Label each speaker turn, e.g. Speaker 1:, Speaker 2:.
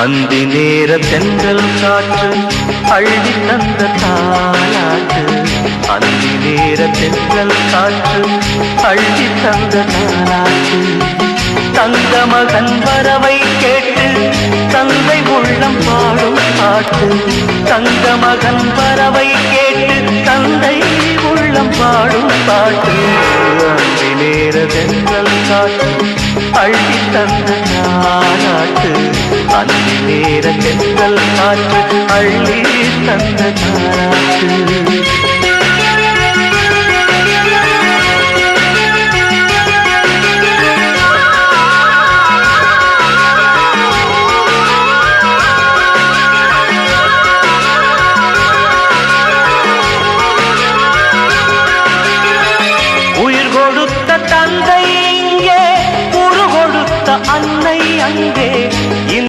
Speaker 1: அந்தி நேர தென்றல் காற்று அள்ளி தந்த தாலாட்டு அந்தி நேர தென்றல் காற்று அள்ளி தந்த தாலாட்டு தந்த மகன் வரவை கேட்டு தந்தை உள்ளம் பாடும் பாட்டு. தந்த மகன் வரவை கேட்டு தந்தை உள்ளம் பாடும் பாட்டு. அந்தி நேர தென்றல் காற்று அள்ளி தந்த தாலாட்டு அந்தி நேர செங்கல் காற்று அள்ளி தந்த காற்று தந்தை இங்கே உரு அன்னை அங்கே.